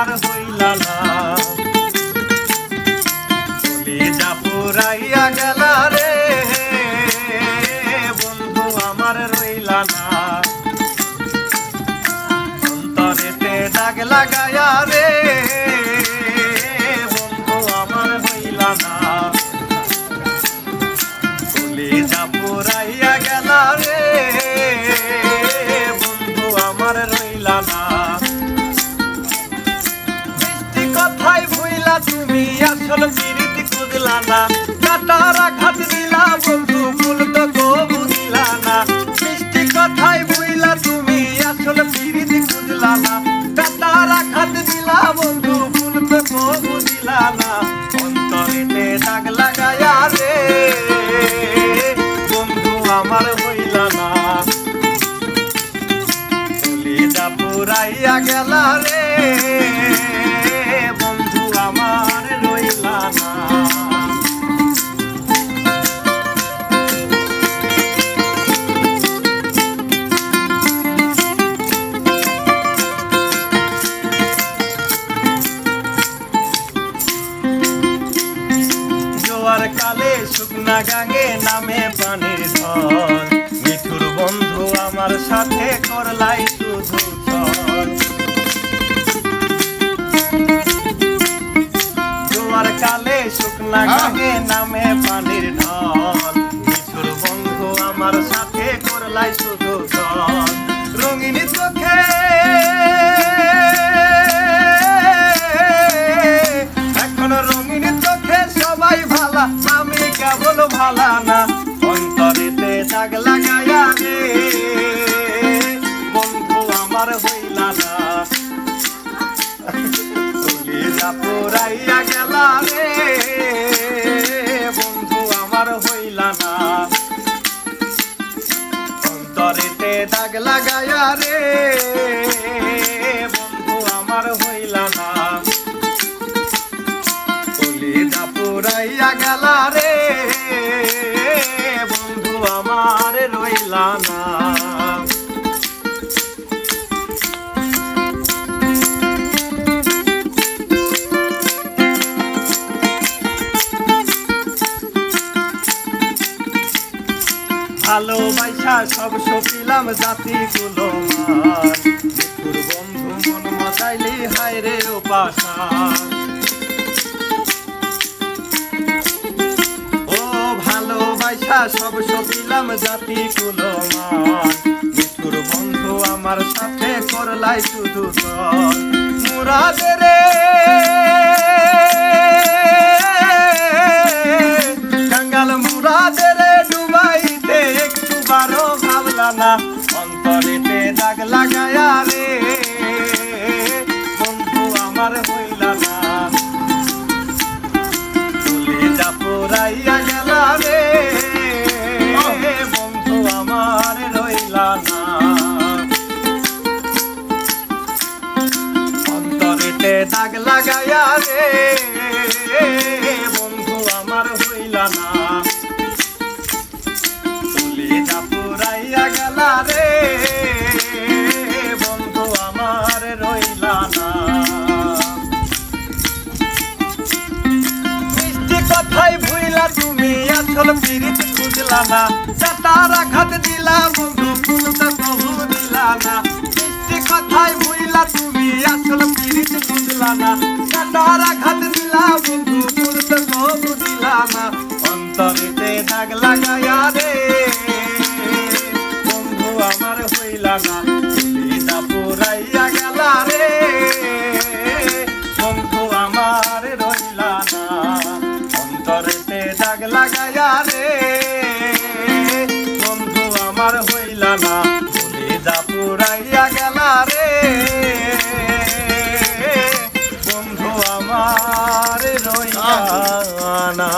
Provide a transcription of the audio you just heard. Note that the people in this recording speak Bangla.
আমার হইলালা। বলে যাব রাইয়া গেলা রে। বন্ধু আমার রইলালা। অন্তরেতে দাগ লাগায়া রে। বন্ধু আমার হইলালা বলে যাব রাইয়া গেলা রে। বন্ধু আমার রইলালা। তুমি আসল পিরিতি খুঁজলা না কাটার আঘাত দিলা বন্ধু ফুল তো গো বুঝলা না মিষ্টি কথাই ভুইলা তুমি, আসল পিরিতি খুঁজলা না কাটার আঘাত দিলা বন্ধু ফুল তো গো বুঝলা আমার হইলা না পুরাইয়া গেলা রে। নামে পানির ধর মিঠুর বন্ধু আমার সাথে করলাই শুধু জোয়ার কালে শুকনা গাঙ্গে নামে পানির ঢল মিঠুর বন্ধু আমার সাথে করলাই শুধু চল না পুরাইয়া গেলা রে বন্ধু আমার হইলা না রে ভালোবাসা সব সপিলাম জাতি গুলো মৃত্যুর বন্ধু মন মতাইলি হায় রে ও ভালোবাসা সব সপিলাম জাতি গুলো মৃত্যুর বন্ধু আমার সাথে করলাই শুধু চল মুরাদে রে। দাগ লাগায়া রে। বন্ধু আমার হইলা না। গেলা রে। বন্ধু আমার রইলা না। অন্তরেতে দাগ লাগায়া রে। বন্ধু আমার হইলা না। কথাই ভুইলা তুমি, আসল পিরিত খুঁজলা না। চাটার আঘাত দিলা বন্ধু ফুলতে বহু দিলা না। মিষ্টি কথাই ভুইলা তুমি, আসল পিরিত খুঁজলা না। চাটার আঘাত দিলা বন্ধু ফুলতে বহু দিলা না। অন্তরেতে দাগ লাগায়া লাগাইয়া রে। বন্ধু আমার হইলা না বলে যা গেলা রে। বন্ধু আমার রইলা না।